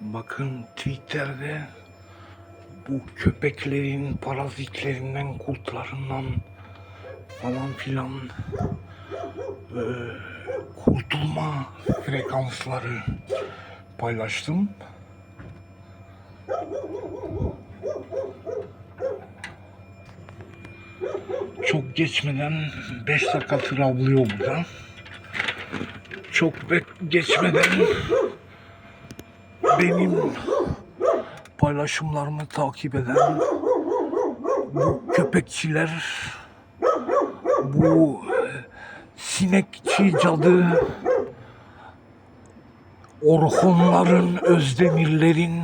Bakın Twitter'de bu köpeklerin parazitlerinden, kurtlarından falan filan e, kurtulma frekansları paylaştım. Çok geçmeden 5 dakika travlıyor burada. Çok geçmeden benim paylaşımlarımı takip eden bu köpekçiler, bu e, sinekçi cadı, Orhonların, Özdemirlerin,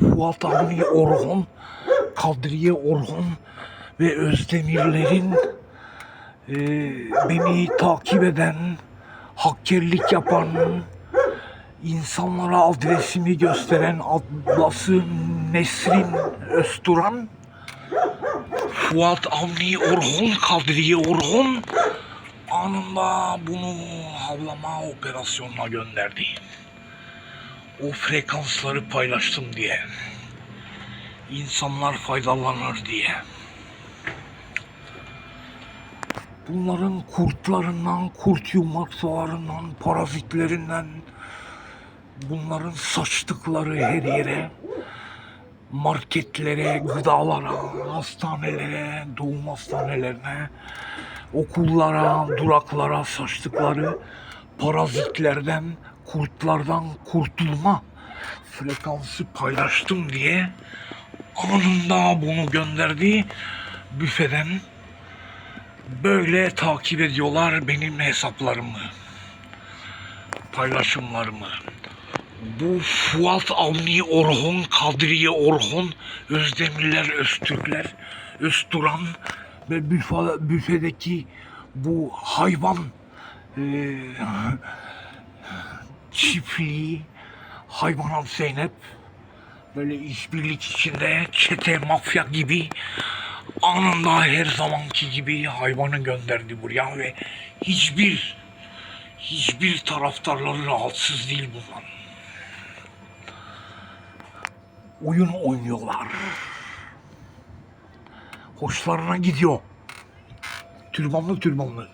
Fuat Avni Orhon, Kadriye Orhon ve Özdemirlerin e, beni takip eden, hakkerlik yapan, insanlara adresimi gösteren ablası Nesrin Özturan, Fuat Avni Orhun, Kadriye Orhun anında bunu havlama operasyonuna gönderdi. O frekansları paylaştım diye. İnsanlar faydalanır diye. Bunların kurtlarından, kurt yumaklarından, parazitlerinden, bunların saçtıkları her yere, marketlere, gıdalara, hastanelere, doğum hastanelerine, okullara, duraklara saçtıkları parazitlerden, kurtlardan kurtulma frekansı paylaştım diye anında bunu gönderdi büfeden böyle takip ediyorlar benim hesaplarımı paylaşımlarımı bu Fuat Avni Orhon, Kadriye Orhon, Özdemirler, Öztürkler, Özturan ve büfe, büfedeki bu hayvan eee çiftliği, hayvanat Zeynep böyle işbirlik içinde çete, mafya gibi anında her zamanki gibi hayvanı gönderdi buraya ve hiçbir hiçbir taraftarları rahatsız değil bundan. Oyun oynuyorlar. Hoşlarına gidiyor. Türbanlı türbanlı.